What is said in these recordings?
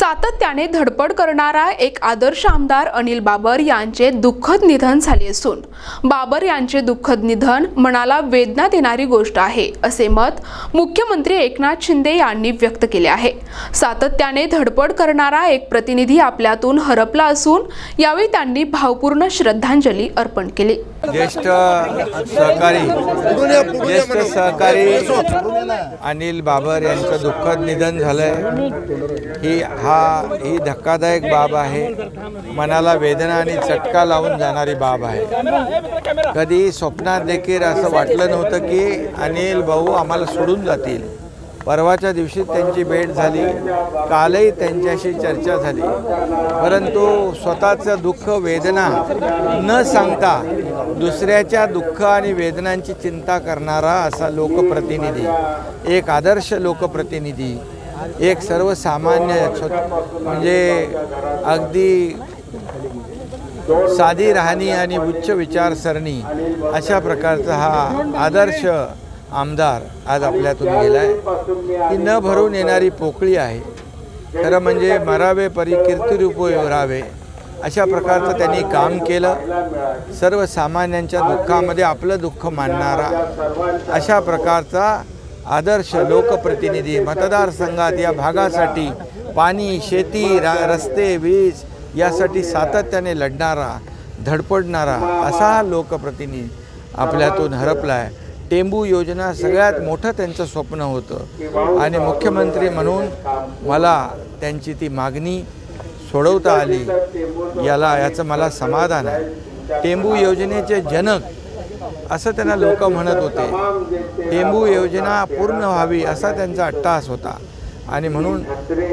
सातत्याने धडपड करणारा एक आदर्श आमदार अनिल बाबर यांचे दुःखद निधन झाले असून बाबर यांचे दुःखद निधन मनाला वेदना देणारी गोष्ट आहे असे मत मुख्यमंत्री एकनाथ शिंदे यांनी व्यक्त केले आहे. सातत्याने धडपड करणारा एक प्रतिनिधी आपल्यातून हरपला असून यावेळी त्यांनी भावपूर्ण श्रद्धांजली अर्पण केली. ज्येष्ठ सहकारी ज्येष्ठ सहकारी अनिल बाबर यांचं दुःखद निधन झालंय. ही हा हा ही धक्कादायक बाब आहे. मनाला वेदना आणि चटका लावून जाणारी बाब आहे. कधी स्वप्नात देखील असं वाटलं नव्हतं की अनिल भाऊ आम्हाला सोडून जातील. परवाच्या दिवशी त्यांची भेट झाली. कालही त्यांच्याशी चर्चा झाली. परंतु स्वतःचं दुःख वेदना न सांगता दुसऱ्याच्या दुःख आणि वेदनांची चिंता करणारा असा लोकप्रतिनिधी एक आदर्श लोकप्रतिनिधी एक सर्वसामान्य म्हणजे अगदी साधी राहणी आणि उच्च विचारसरणी अशा प्रकारचा हा आदर्श आमदार आज आपल्यातून गेला आहे ही न भरून येणारी पोकळी आहे. खरं म्हणजे मरावे परी कीर्तिरूप अशा प्रकारचं त्यांनी काम केलं. सर्वसामान्यांच्या दुःखामध्ये आपलं दुःख मानणारा अशा प्रकारचा आदर्श लोकप्रतिनिधी मतदारसंघात या भागासाठी पाणी शेती रा रस्ते वीज यासाठी सातत्याने लढणारा धडपडणारा असा हा लोकप्रतिनिधी आपल्यातून हरपला आहे टेंबू योजना सगळ्यात मोठं त्यांचं स्वप्न होतं. आणि मुख्यमंत्री म्हणून मला त्यांची ती मागणी सोडवता आली. याला याचं मला समाधान आहे. टेंबू योजनेचे जनक असं त्यांना लोक म्हणत होते. टेंबू योजना पूर्ण व्हावी असा त्यांचा अट्टास होता. आणि म्हणून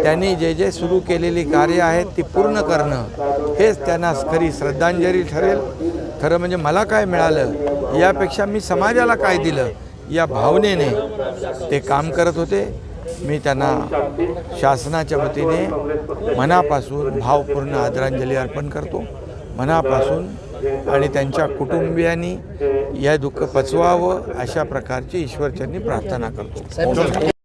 त्यांनी जे जे सुरू केलेली कार्य आहेत ती पूर्ण करणं हेच त्यांना खरी श्रद्धांजली ठरेल. खरं म्हणजे मला काय मिळालं यापेक्षा मी समाजाला काय दिलं या भावनेने ते काम करत होते. मी त्यांना शासनाच्या वतीने मनापासून भावपूर्ण आदरांजली अर्पण करतो. मनापासून आणि त्यांच्या कुटुंबियांनी या दुःख पचवावं अशा प्रकारची ईश्वरचरणी प्रार्थना करतो.